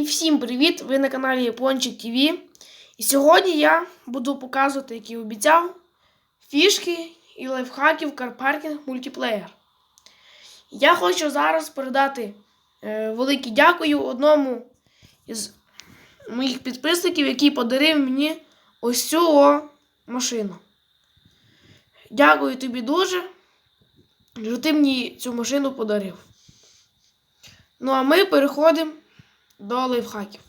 І всім привіт! Ви на каналі Япончик ТВ. І сьогодні я буду показувати, як і обіцяв, фішки і лайфхаки в карпаркінг мультиплеєр. Я хочу зараз передати е, велике дякую одному із моїх підписників, який подарив мені ось цю о машину. Дякую тобі дуже, що ти мені цю машину подарив. Ну а ми переходимо до лайфхаків.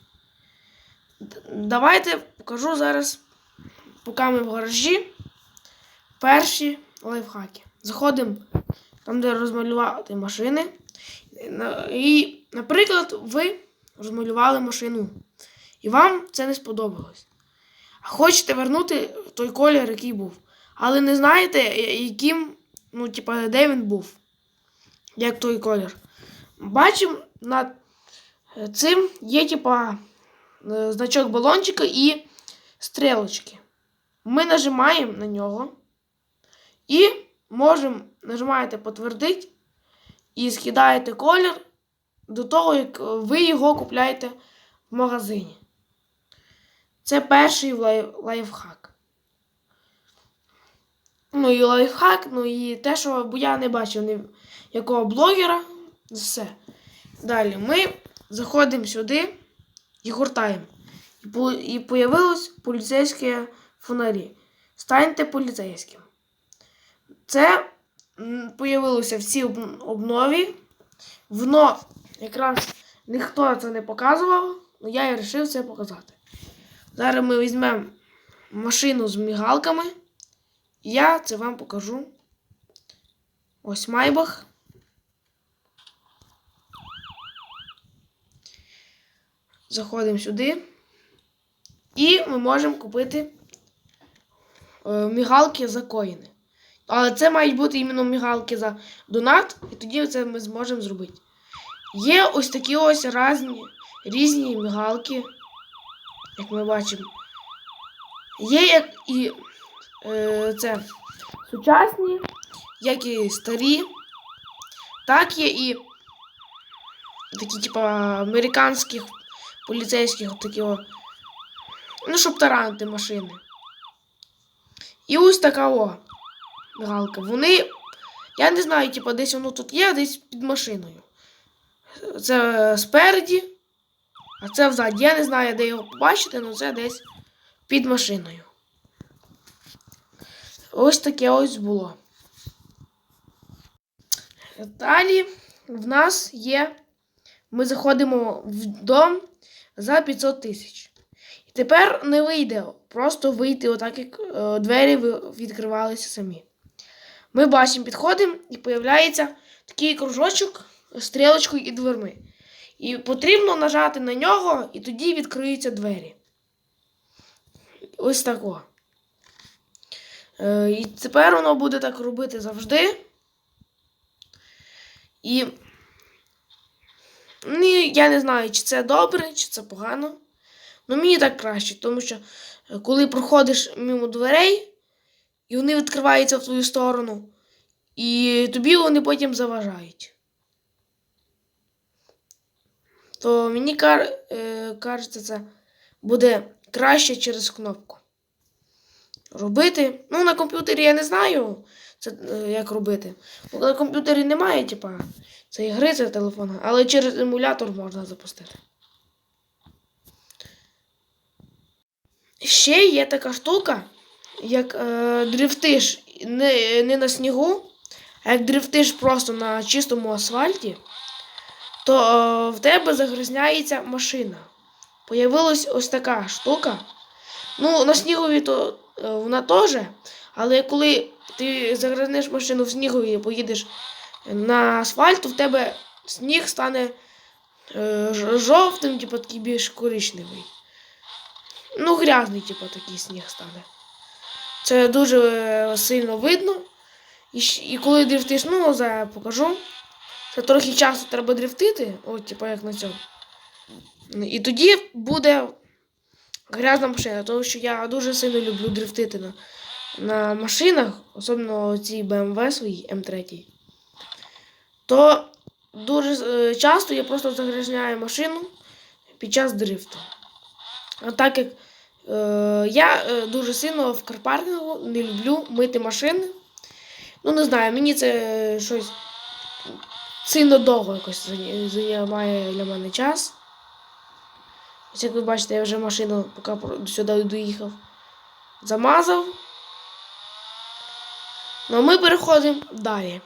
Давайте покажу зараз, поки ми в гаражі, перші лайфхаки. Заходимо там, де розмалювати машини. І, наприклад, ви розмалювали машину. І вам це не сподобалось. А хочете вернути той колір, який був. Але не знаєте, яким, ну, типа, де він був. Як той колір. Бачимо над цим є типа е, значок балончика і стрілочки. Ми нажимаємо на нього і можемо нажимаєте підтвердити і скидаєте колір до того, як ви його купляєте в магазині. Це перший лай- лайфхак. Ну і лайфхак, ну і те, що бо я не бачив ні якого блогера. Все. Далі ми заходимо сюди і гуртаємо. І, по, і появилось поліцейські фонарі. Станьте поліцейським. Це появилося в цій обнові. Воно якраз ніхто це не показував, але я і вирішив це показати. Зараз ми візьмемо машину з мігалками. І я це вам покажу. Ось Майбах. Заходимо сюди. І ми можемо купити е, мігалки за коїни. Але це мають бути іменно мігалки за донат, і тоді це ми зможемо зробити. Є ось такі ось різні, різні мігалки, як ми бачимо. Є як і е, це сучасні, як і старі, так є і такі, типа, американських поліцейських такі о, ну, щоб таранти машини. І ось така о галка. Вони, я не знаю, типа, десь воно тут є, а десь під машиною. Це спереді, а це взаді. Я не знаю, де його побачити, але це десь під машиною. Ось таке ось було. Далі в нас є. Ми заходимо в дом за 500 тисяч. І тепер не вийде просто вийти, отак як е, двері відкривалися самі. Ми бачимо, підходимо і появляється такий кружочок з стрілочкою і дверми. І потрібно нажати на нього, і тоді відкриються двері. Ось тако. Е, і тепер воно буде так робити завжди. І Ну, я не знаю, чи це добре, чи це погано. Ну, мені так краще, тому що е, коли проходиш мимо дверей, і вони відкриваються в твою сторону, і тобі вони потім заважають. То мені кар... е, кажеться, це буде краще через кнопку. Робити. Ну, на комп'ютері я не знаю, це, е, як робити. Бо на комп'ютері немає, типа. Це ігри, це телефона, але через емулятор можна запустити. Ще є така штука, як е, дрифтиш не, не на снігу, а як дрифтиш просто на чистому асфальті, то е, в тебе загрізняється машина. Появилась ось така штука. Ну, на снігові то е, вона теж, але коли ти загрізнеш машину в снігові і поїдеш на асфальт, то в тебе сніг стане е, жовтим, типу такий більш коричневий. Ну, грязний, типу, такий сніг стане. Це дуже е, сильно видно. І, і коли дрифтиш, ну, зараз покажу. Це трохи часу треба дрифтити, от, типу, як на цьому. І тоді буде грязна машина, тому що я дуже сильно люблю дрифтити на, на машинах, особливо цій BMW своїй М3 то дуже е, часто я просто загрязняю машину під час дрифту. А так як е, я е, дуже сильно в карпаркінгу не люблю мити машини. Ну, не знаю, мені це щось сильно довго якось займає для мене час. Ось як ви бачите, я вже машину, поки сюди доїхав, замазав. Ну, ми переходимо далі.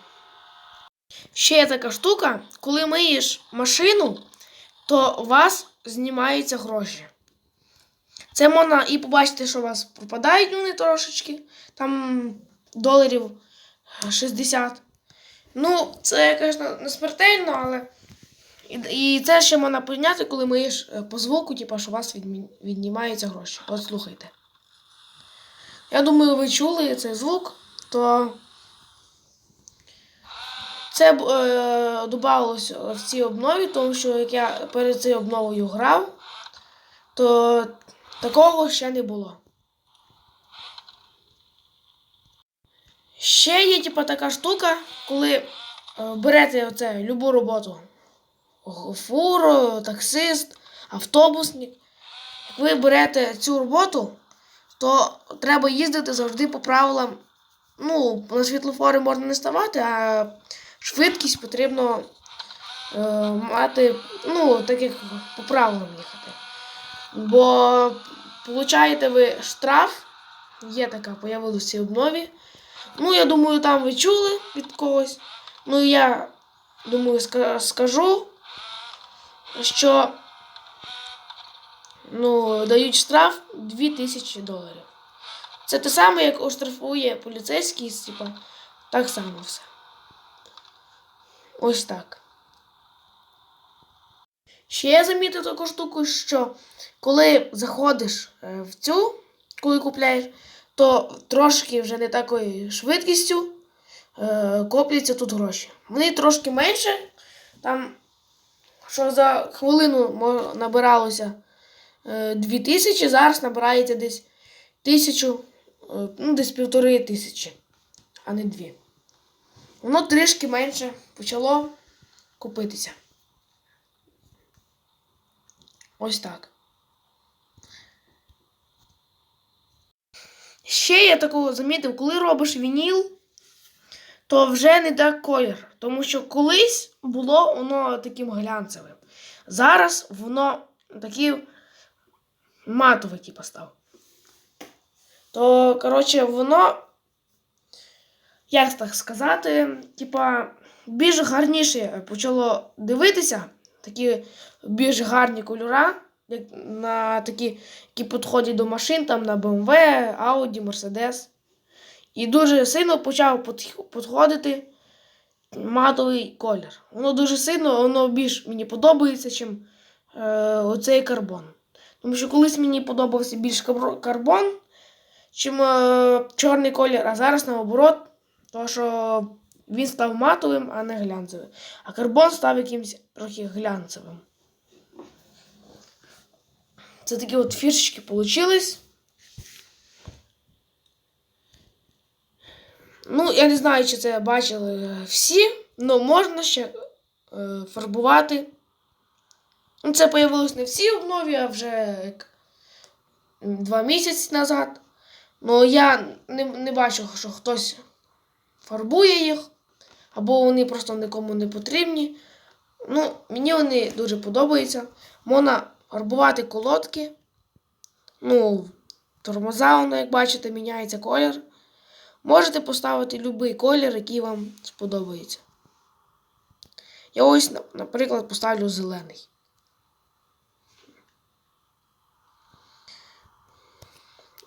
Ще є така штука, коли миєш машину, то у вас знімаються гроші. Це можна і побачити, що у вас пропадають вони трошечки, там доларів 60. Ну, це, звісно, не смертельно, але. І, це ще можна прийняти, коли миєш е, по звуку, типу, що у вас віднімаються гроші. От слухайте. Я думаю, ви чули цей звук, то це е, додавалося в цій обнові, тому що як я перед цією обновою грав, то такого ще не було. Ще є типа, така штука, коли е, берете оце любу роботу. Фуру, таксист, автобусник. Як ви берете цю роботу, то треба їздити завжди по правилам. Ну, на світлофори можна не ставати, а швидкість потрібно е, мати, ну, так як по правилам їхати. Бо получаєте ви штраф, є така, появилася в цій обнові. Ну, я думаю, там ви чули від когось. Ну, я думаю, скажу, що ну, дають штраф 2000 доларів. Це те саме, як оштрафує поліцейський, типа, так само все. Ось так. Ще я замітив таку штуку, що коли заходиш е, в цю, коли купляєш, то трошки вже не такою швидкістю е, копляться тут гроші. Вони трошки менше. Там, що за хвилину набиралося е, 2000, зараз набирається десь тисячу, е, ну, десь півтори тисячі, а не дві. Воно трішки менше почало купитися. Ось так. Ще я такого замітив, коли робиш вініл, то вже не так колір. Тому що колись було воно таким глянцевим. Зараз воно таке матове, типу, став. То, коротше, воно, як так сказати, типа, більш гарніше почало дивитися, такі більш гарні кольора, як на такі, які підходять до машин, там на BMW, Audi, Mercedes. І дуже сильно почав підходити матовий колір. Воно дуже сильно, воно більш мені подобається, чим е, оцей карбон. Тому що колись мені подобався більш карбон, чим е, чорний колір, а зараз наоборот, то що він став матовим, а не глянцевим. А карбон став якимось трохи глянцевим. Це такі от фішечки получились. Ну, я не знаю, чи це бачили всі, але можна ще е, фарбувати. Ну, це появилось не в цій обнові, а вже як два місяці назад. Ну, я не, не бачу, що хтось фарбує їх, або вони просто нікому не потрібні. Ну, мені вони дуже подобаються. Можна фарбувати колодки. Ну, тормоза, воно, як бачите, міняється колір. Можете поставити будь-який колір, який вам сподобається. Я ось, наприклад, поставлю зелений.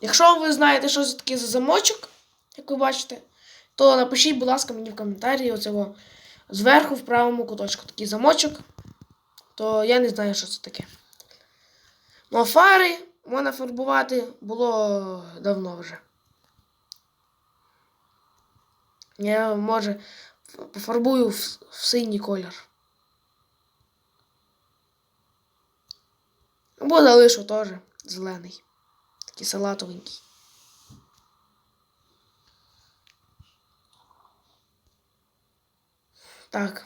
Якщо ви знаєте, що це таке за замочок, як ви бачите, то напишіть, будь ласка, мені в коментарі оцього зверху в правому куточку такий замочок. То я не знаю, що це таке. Ну, а фари можна фарбувати було давно вже. Я, може, пофарбую в, в синій колір. Або залишу теж зелений. Такий. Так.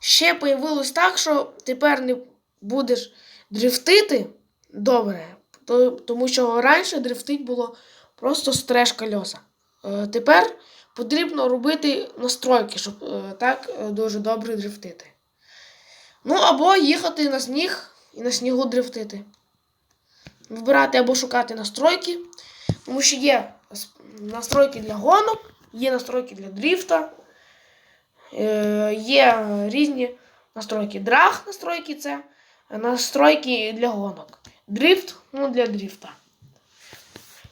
Ще появилось так, що тепер не будеш дрифтити добре. Тому що раніше дрифтить було просто стреш кольоса. Е, Тепер потрібно робити настройки, щоб е, так е, дуже добре дрифтити. Ну, або їхати на сніг і на снігу дрифтити. Вибирати або шукати настройки, тому що є настройки для гонок, є настройки для дрифта, е, є різні настройки. Драг настройки це настройки для гонок. Дрифт ну, для дрифта.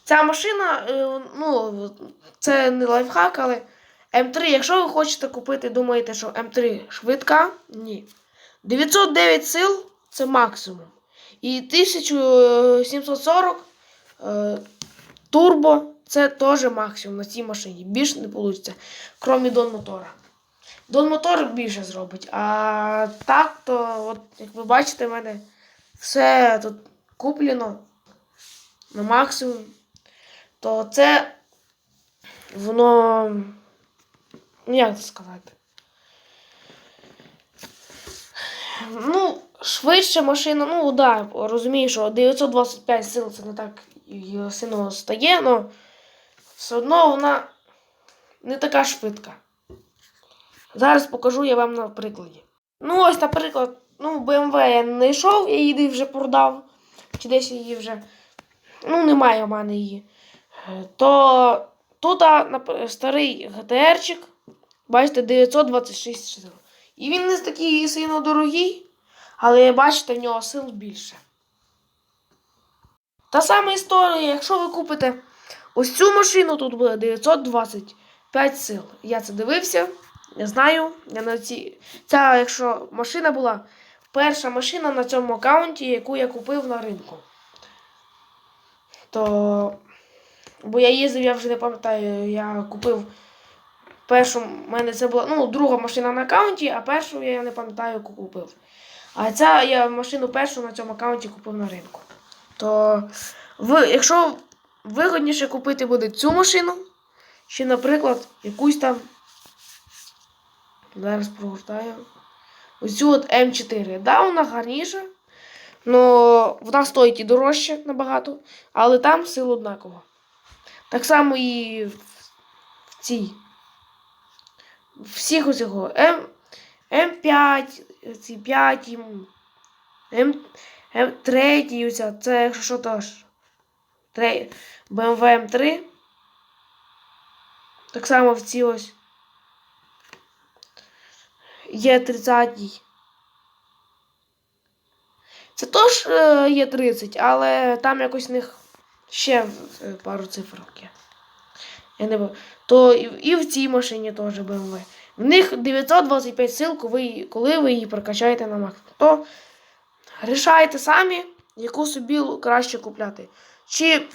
Ця машина, е, ну, це не лайфхак, але М3, якщо ви хочете купити, думаєте, що М3 швидка, ні. 909 сил це максимум. І 1740 е, турбо це теж максимум на цій машині. Більше не вийде, крім Дон мотора. Дон мотор більше зробить. А так, то, от, як ви бачите, в мене все тут куплено на максимум. То це воно. ну, Як це сказати? Ну, швидше машина, ну да, розумію, що 925 сил це не так сильно стає, але все одно вона не така швидка. Зараз покажу я вам на прикладі. Ну, ось, наприклад, ну, BMW я не знайшов, я її вже продав. Чи десь її вже. Ну, немає в мене її. Е, То тут старий GTR-чик, бачите, 926 сил. І він не такий сильно дорогий, але бачите, в нього сил більше. Та сама історія, якщо ви купите ось цю машину, тут буде 925 сил. Я це дивився, я знаю. Я на ці... Ця, якщо машина була перша машина на цьому аккаунті, яку я купив на ринку. То. Бо я їздив, я вже не пам'ятаю, я купив першу, в мене це була ну, друга машина на аккаунті, а першу я не пам'ятаю, яку купив. А ця я машину першу на цьому аккаунті купив на ринку. То ви, якщо вигодніше купити буде цю машину, чи, наприклад, якусь там. Зараз прогортаю. Ось цю от М4. Да, вона гарніша. Но вона стоїть і дорожче набагато, але там сил однаково. Так само і в цій. Всіх усього. М, М5, ці 5, М, М3, це якщо що теж. BMW M3. Так само в ці ось. Є 30. Це теж е, є 30, але там якось в них ще е, пару цифрок є. Я не б- То і, в цій машині теж BMW. В них 925 сил, коли, коли ви її прокачаєте на максимум. То рішайте самі, яку собі краще купляти. Чи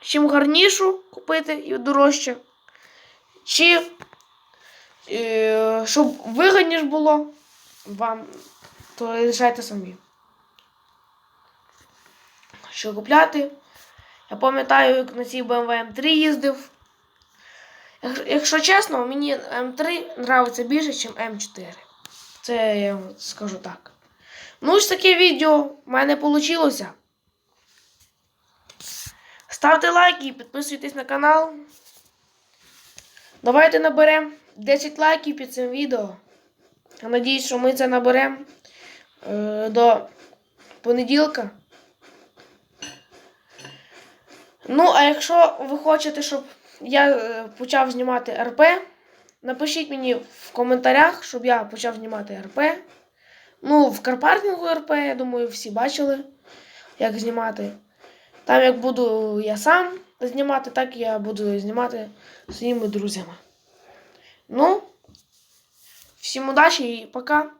чим гарнішу купити і дорожче, чи е, щоб вигідніше було вам, то рішайте самі. Що купляти? Я пам'ятаю, як на цій BMW M3 їздив. Як- Якщо чесно, мені М3 нравиться більше, ніж М4. Це я вам скажу так. Ну, ось таке відео в мене вийшло. Ставте лайки і підписуйтесь на канал. Давайте наберемо 10 лайків під цим відео. Надіюсь, що ми це наберемо е, до понеділка. Ну, а якщо ви хочете, щоб я е, почав знімати РП, напишіть мені в коментарях, щоб я почав знімати РП. Ну, в карпартингу РП, я думаю, всі бачили, як знімати. Там як буду я сам знімати, так я буду знімати своїми друзями. Ну, всім удачі і пока.